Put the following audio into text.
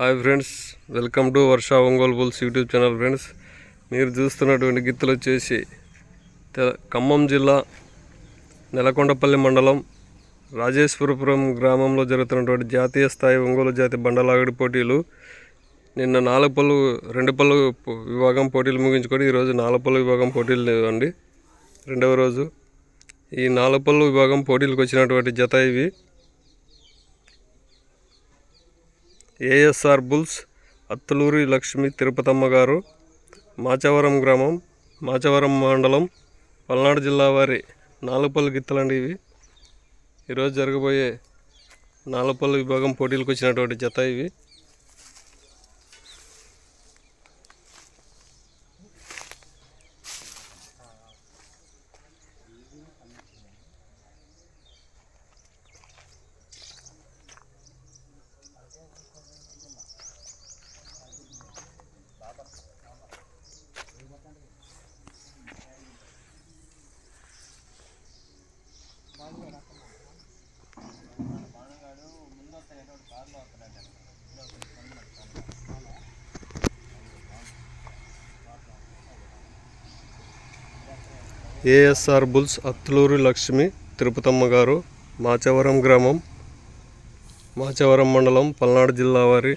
Hi friends welcome to Varsha Ongole bulls YouTube channel friends. మీరు చూస్తున్నటువంటి గిత్తలు వచ్చేసి ఖమ్మం జిల్లా నెలకొండపల్లి మండలం రాజేశ్వరపురం గ్రామంలో జరుగుతున్నటువంటి జాతీయ స్థాయి ఒంగోలు జాతి బండలాగడి పోటీలు. నిన్న నాలుగు పళ్ళు రెండు పళ్ళు విభాగం పోటీలు ముగించుకొని ఈరోజు నాలుగు పళ్ళు విభాగం పోటీలు లేవండి. రెండవ రోజు. ఈ నాలుగు పళ్ళు విభాగం పోటీలకు వచ్చినటువంటి జత ఇవి. ఏఎస్ఆర్ బుల్స్ అత్తలూరి లక్ష్మి తిరుపతమ్మ గారు మాచవరం గ్రామం మాచవరం మండలం పల్నాడు జిల్లా వారి నాలుపల్లి గిత్తలండి ఇవి. ఈరోజు జరగబోయే నాలుపల్లి విభాగం పోటీలకు వచ్చినటువంటి జత ఇవి. ఏఎస్ఆర్ బుల్స్ అత్తులూరి లక్ష్మి తిరుపతమ్మ గారు మాచవరం గ్రామం మాచవరం మండలం పల్నాడు జిల్లా వారి